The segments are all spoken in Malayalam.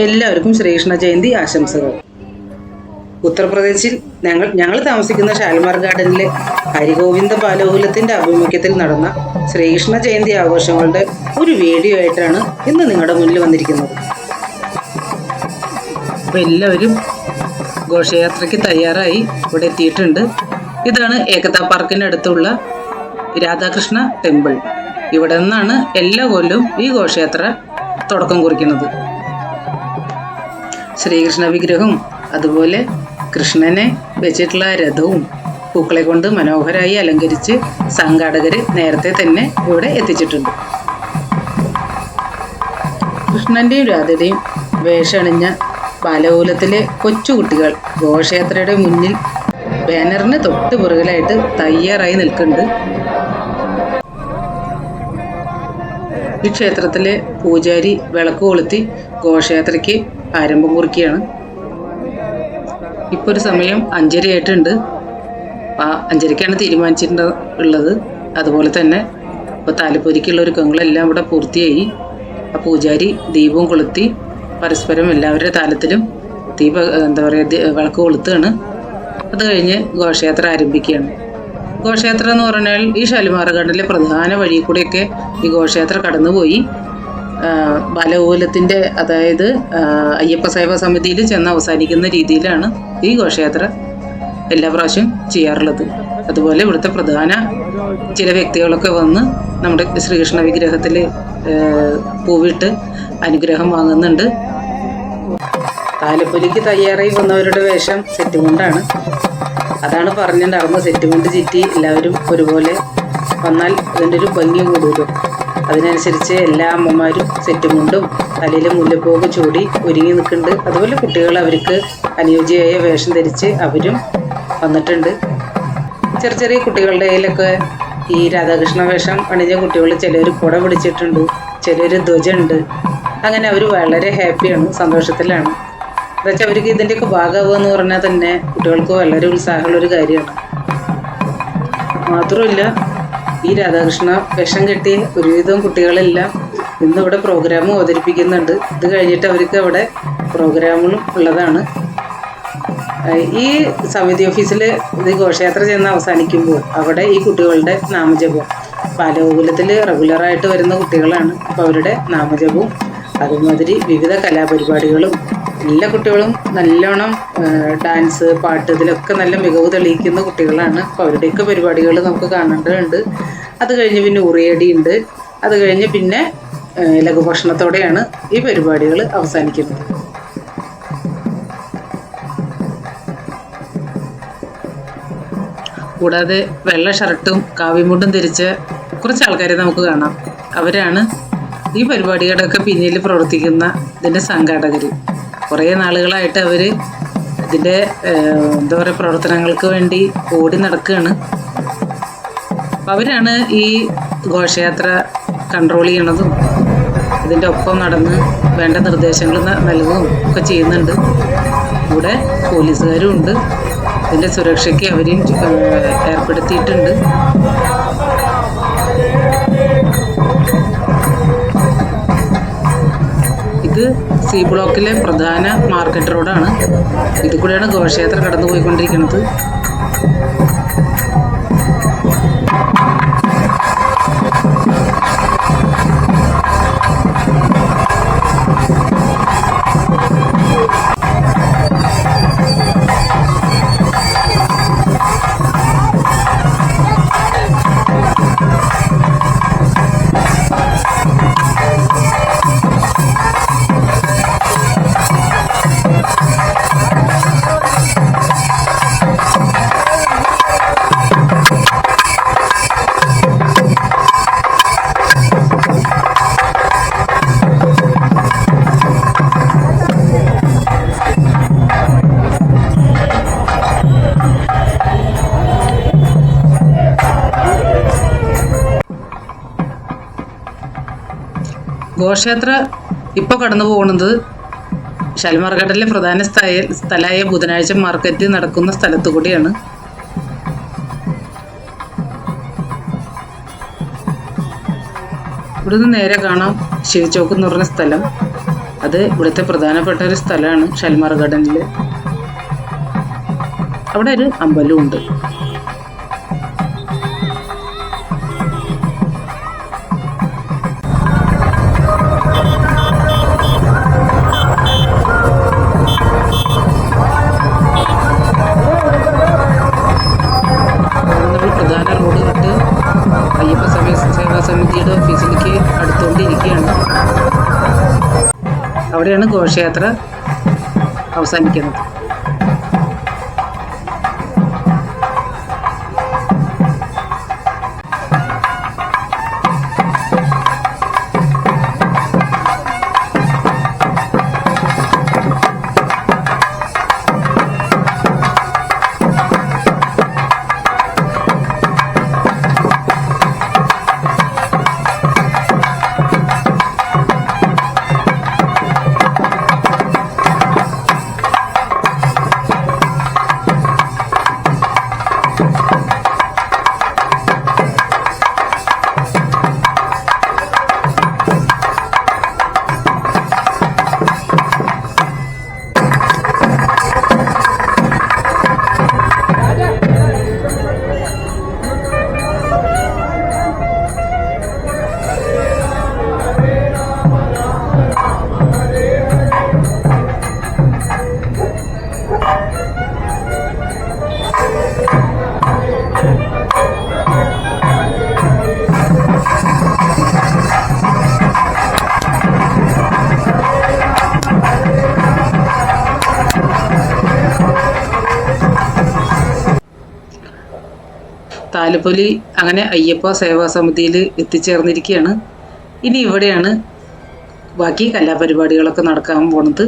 എല്ലാവർക്കും ശ്രീകൃഷ്ണ ജയന്തി ആശംസകൾ. ഉത്തർപ്രദേശിൽ ഞങ്ങൾ ഞങ്ങൾ താമസിക്കുന്ന ഷാൽമാർ ഗാർഡനിലെ ഹരിഗോവിന്ദ ബാലകുലത്തിന്റെ ആഭിമുഖ്യത്തിൽ നടന്ന ശ്രീകൃഷ്ണ ജയന്തി ആഘോഷങ്ങളുടെ ഒരു വീഡിയോ ആയിട്ടാണ് ഇന്ന് നിങ്ങളുടെ മുന്നിൽ വന്നിരിക്കുന്നത്. അപ്പോൾ എല്ലാവരും ഘോഷയാത്രയ്ക്ക് തയ്യാറായി ഇവിടെ എത്തിയിട്ടുണ്ട്. ഇതാണ് ഏകതാ പാർക്കിനടുത്തുള്ള രാധാകൃഷ്ണ ടെമ്പിൾ. ഇവിടെ നിന്നാണ് എല്ലാ കൊല്ലവും ഈ ഘോഷയാത്ര തുടക്കം കുറിക്കുന്നത്. ശ്രീകൃഷ്ണ വിഗ്രഹവും അതുപോലെ കൃഷ്ണനെ വെച്ചിട്ടുള്ള രഥവും പൂക്കളെ കൊണ്ട് മനോഹരമായി അലങ്കരിച്ച് സംഘാടകർ നേരത്തെ തന്നെ ഇവിടെ എത്തിച്ചിട്ടുണ്ട്. കൃഷ്ണന്റെയും രാധയുടെയും വേഷണിഞ്ഞ ബാലകൂലത്തിലെ കൊച്ചുകുട്ടികൾ ഘോഷയാത്രയുടെ മുന്നിൽ ബാനറിന് തൊട്ട് പുറകിലായിട്ട് തയ്യാറായി നിൽക്കുന്നുണ്ട്. ഈ ക്ഷേത്രത്തിലെ പൂജാരി വിളക്ക് കൊളുത്തി ഘോഷയാത്രയ്ക്ക് ആരംഭം കുറിക്കുകയാണ്. ഇപ്പോൾ ഒരു സമയം അഞ്ചര ആയിട്ടുണ്ട്. ആ അഞ്ചരയ്ക്കാണ് തീരുമാനിച്ചിട്ടുണ്ട് ഉള്ളത് അതുപോലെ തന്നെ ഇപ്പോൾ താലപ്പൊരിക്കുള്ള ഒരുക്കങ്ങളെല്ലാം ഇവിടെ പൂർത്തിയായി. ആ പൂജാരി ദീപവും കൊളുത്തി പരസ്പരം എല്ലാവരുടെ താലത്തിലും ദീപ എന്താ പറയുക വിളക്ക് കൊളുത്തുകയാണ്. അത് കഴിഞ്ഞ് ഘോഷയാത്ര ആരംഭിക്കുകയാണ്. ഘോഷയാത്ര എന്ന് പറഞ്ഞാൽ ഈ ഷാലിമാർഗാഡിലെ പ്രധാന വഴി കൂടെയൊക്കെ ഈ ഘോഷയാത്ര കടന്നുപോയി. ആ, അതായത് അയ്യപ്പ സേവാ സമിതിയിൽ ചെന്ന് അവസാനിക്കുന്ന രീതിയിലാണ് ഈ ഘോഷയാത്ര എല്ലാ പ്രാവശ്യം ചെയ്യാറുള്ളത്. അതുപോലെ ഇവിടുത്തെ പ്രധാന ചില വ്യക്തികളൊക്കെ വന്ന് നമ്മുടെ ശ്രീകൃഷ്ണ വിഗ്രഹത്തിൽ പൂവിട്ട് അനുഗ്രഹം വാങ്ങുന്നുണ്ട്. താലപ്പൊലിക്ക് തയ്യാറായി വന്നവരുടെ വേഷം സെറ്റ് അതാണ് പറഞ്ഞു സെറ്റ് കൊണ്ട് ചിറ്റി എല്ലാവരും ഒരുപോലെ വന്നാൽ അതിന്റെ ഒരു ഭംഗി കൂടുതലും അതിനനുസരിച്ച് എല്ലാ അമ്മമാരും സെറ്റും കൊണ്ടും തലയിൽ മുല്ലപ്പൂവ് ചൂടി ഒരുങ്ങി നിൽക്കുന്നുണ്ട്. അതുപോലെ കുട്ടികൾ അവർക്ക് അനുയോജ്യമായ വേഷം ധരിച്ച് അവരും വന്നിട്ടുണ്ട്. ചെറിയ ചെറിയ കുട്ടികളുടെ കയ്യിലൊക്കെ ഈ രാധാകൃഷ്ണ വേഷം അണിഞ്ഞ കുട്ടികൾ ചിലർ കുട പിടിച്ചിട്ടുണ്ട് ചിലർ ധ്വജമുണ്ട്. അങ്ങനെ അവർ വളരെ ഹാപ്പിയാണ് സന്തോഷത്തിലാണ്. എന്നുവെച്ചാൽ അവർക്ക് ഇതിന്റെയൊക്കെ ഭാഗമാവുക എന്ന് പറഞ്ഞാൽ തന്നെ കുട്ടികൾക്ക് വളരെ ഉത്സാഹമുള്ളൊരു കാര്യമാണ്. മാത്രമല്ല ഈ രാധാകൃഷ്ണ വേഷം കെട്ടിയ ഒരുവിധം കുട്ടികളെല്ലാം ഇന്നിവിടെ പ്രോഗ്രാം അവതരിപ്പിക്കുന്നുണ്ട്. ഇത് കഴിഞ്ഞിട്ട് അവർക്ക് അവിടെ പ്രോഗ്രാമുകളും ഉള്ളതാണ്. ഈ സമിതി ഓഫീസിൽ ഇത് ഘോഷയാത്ര ചെന്ന് അവസാനിക്കുമ്പോൾ അവിടെ ഈ കുട്ടികളുടെ നാമജപം. ബാലഗോകുലത്തിൽ റെഗുലറായിട്ട് വരുന്ന കുട്ടികളാണ്. അപ്പോൾ അവരുടെ നാമജപവും അതുമാതിരി വിവിധ കലാപരിപാടികളും എല്ലാ കുട്ടികളും നല്ലോണം ഡാൻസ് പാട്ട് ഇതിലൊക്കെ നല്ല മികവ് തെളിയിക്കുന്ന കുട്ടികളാണ്. അപ്പോൾ അവരുടെയൊക്കെ പരിപാടികൾ നമുക്ക് കാണേണ്ടതുണ്ട്. അത് കഴിഞ്ഞ് പിന്നെ ഉറിയടി ഉണ്ട് അത് കഴിഞ്ഞ് പിന്നെ ലഘുഭക്ഷണത്തോടെയാണ് ഈ പരിപാടികൾ അവസാനിക്കുന്നത്. കൂടാതെ വെള്ള ഷർട്ടും കാവിമുണ്ടും ധരിച്ച കുറച്ച് ആൾക്കാരെ നമുക്ക് കാണാം. അവരാണ് ഈ പരിപാടികളുടെയൊക്കെ പിന്നിൽ പ്രവർത്തിക്കുന്ന ഇതിന്റെ സംഘാടകർ കുറേ നാളുകളായിട്ട് അവർ ഇതിന്റെ എന്താ പറയുക പ്രവർത്തനങ്ങൾക്ക് വേണ്ടി ഓടി നടക്കുകയാണ് അപ്പം അവരാണ് ഈ ഘോഷയാത്ര കൺട്രോൾ ചെയ്യണതും ഇതിന്റെ ഒപ്പം നടന്ന് വേണ്ട നിർദ്ദേശങ്ങൾ നൽകുകയും ഒക്കെ ചെയ്യുന്നുണ്ട്. കൂടെ പോലീസുകാരും ഉണ്ട്. ഇതിന്റെ സുരക്ഷയ്ക്ക് അവരെയും ഏർപ്പെടുത്തിയിട്ടുണ്ട്. ഇത് സി ബ്ലോക്കിലെ പ്രധാന മാർക്കറ്റ് റോഡാണ്. ഇത് കൂടെയാണ് ഘോഷയാത്ര കടന്നു പോയിക്കൊണ്ടിരിക്കുന്നത് ഘോഷയാത്ര ഇപ്പോൾ കടന്നു പോകുന്നത് ഷാൽമാർഘട്ടിലെ പ്രധാന സ്ഥായ സ്ഥലമായ ബുധനാഴ്ച മാർക്കറ്റ് നടക്കുന്ന സ്ഥലത്തു കൂടിയാണ്. ഇവിടുന്ന് നേരെ കാണാം ശിവചോക്ക് എന്ന് പറഞ്ഞ സ്ഥലം. അത് ഇവിടുത്തെ പ്രധാനപ്പെട്ട ഒരു സ്ഥലമാണ് ഷൽമാർ ഗാർഡനിൽ അവിടെ ഒരു അമ്പലവും അവിടെയാണ് ഘോഷയാത്ര അവസാനിക്കുന്നത്. താലപ്പൊലി അങ്ങനെ അയ്യപ്പ സേവാ സമിതിയിൽ എത്തിച്ചേർന്നിരിക്കുകയാണ്. ഇനി ഇവിടെയാണ് ബാക്കി കലാപരിപാടികളൊക്കെ നടക്കാൻ പോണത്.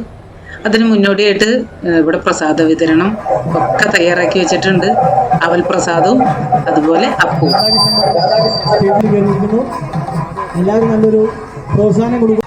അതിന് മുന്നോടിയായിട്ട് ഇവിടെ പ്രസാദ വിതരണം ഒക്കെ തയ്യാറാക്കി വെച്ചിട്ടുണ്ട്. അവൽ പ്രസാദവും അതുപോലെ അപ്പവും. എല്ലാവരും നല്ലൊരു പ്രോത്സാഹനം കൊടുക്കും.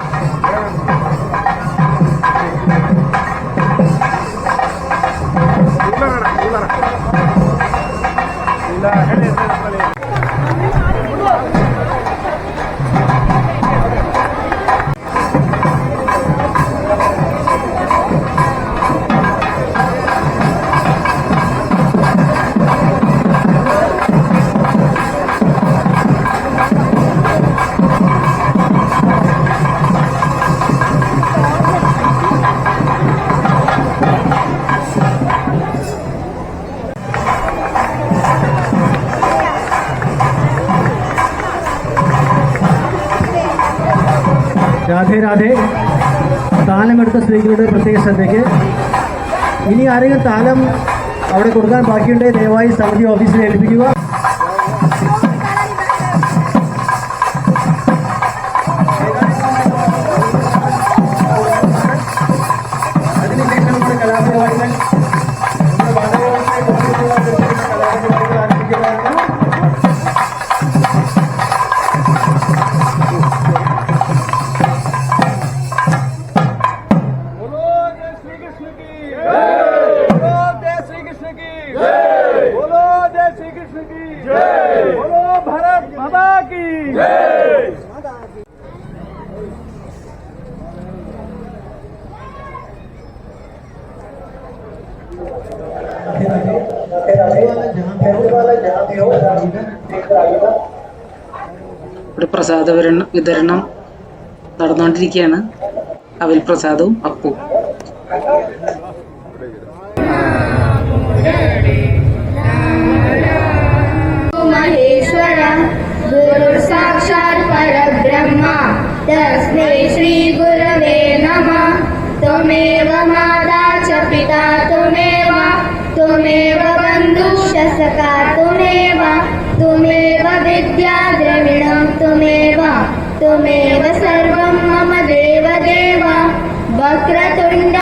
രാധേ രാധേ. താലമെടുത്ത സ്ത്രീകളുടെ പ്രത്യേക ശ്രദ്ധയ്ക്ക്. ഇനി ആരെങ്കിലും താലം അവിടെ കൊടുക്കാൻ ബാക്കിയുണ്ടെങ്കിൽ ദയവായി സമിതി ഓഫീസിൽ ഏൽപ്പിക്കുക. बोलो भारत माता की जय ഇവിടെ പ്രസാദ വിതരണം വിതരണം നടന്നുകൊണ്ടിരിക്കുകയാണ് അവൽ പ്രസാദവും അപ്പവും परमेश्वरं गुरुर्साक्षात् परब्रह्म। तस्मै श्रीगुरवे नमः। त्वमेव माता च पिता त्वमेव। त्वमेव बन्धुश्च सखा त्वमेव त्वमेव विद्याद्रविणं त्वमेव। त्वमेव सर्वं मम देवदेव। वक्रतुण्ड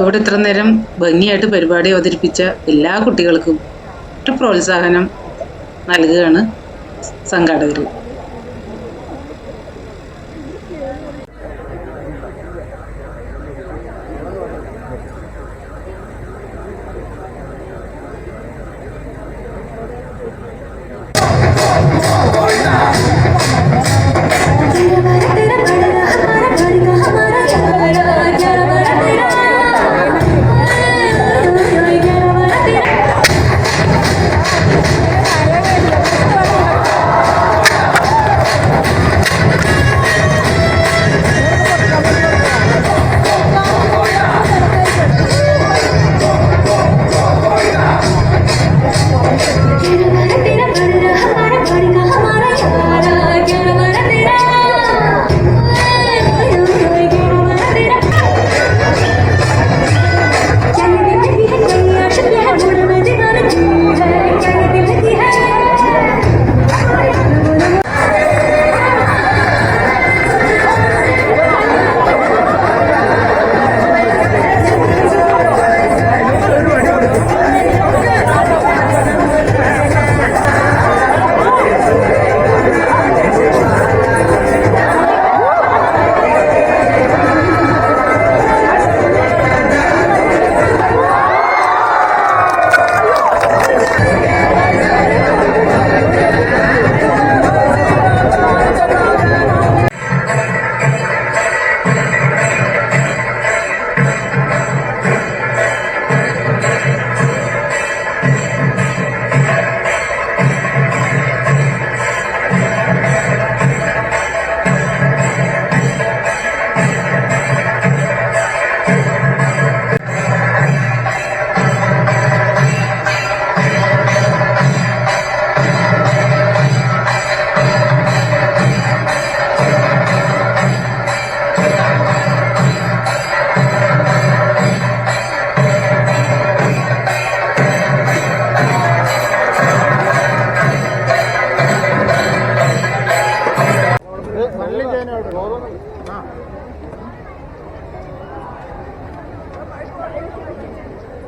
ഇവിടെ ഇത്ര നേരം ഭംഗിയായിട്ട് പരിപാടി അവതരിപ്പിച്ച എല്ലാ കുട്ടികൾക്കും ഒരു പ്രോത്സാഹനം നൽകുകയാണ് സംഘാടകർ.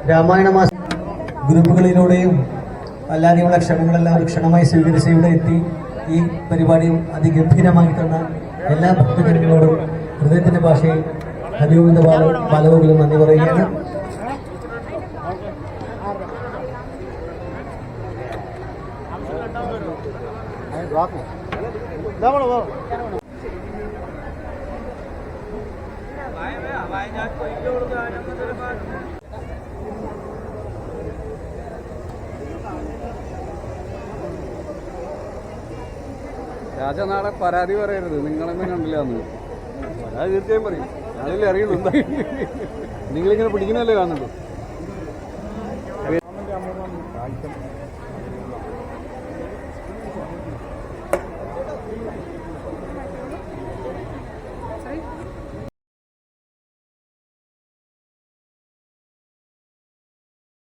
രാമായണ മാസ ഗ്രൂപ്പുകളിലൂടെയും അല്ലാതെയുള്ള ക്ഷണങ്ങളെല്ലാം ക്ഷണമായി സ്വീകരിച്ച് ഇവിടെ എത്തി ഈ പരിപാടി അതിഗംഭീരമായി തന്ന എല്ലാ ഭക്തജനങ്ങളോടും ഹൃദയത്തിന്റെ ഭാഷയിൽ ഹരിഗോവിന്ദ ബാല നന്ദി പറയുകയാണ്. രാജ നാളെ പരാതി പറയരുത്. നിങ്ങളെന്നും കണ്ടില്ല എന്ന്. പരാതി തീർച്ചയായും പറയും. ഞാനല്ലേ അറിയുള്ളൂ. എന്താ നിങ്ങളിങ്ങനെ പിടിക്കുന്നല്ലേ കാണുന്നുള്ളൂ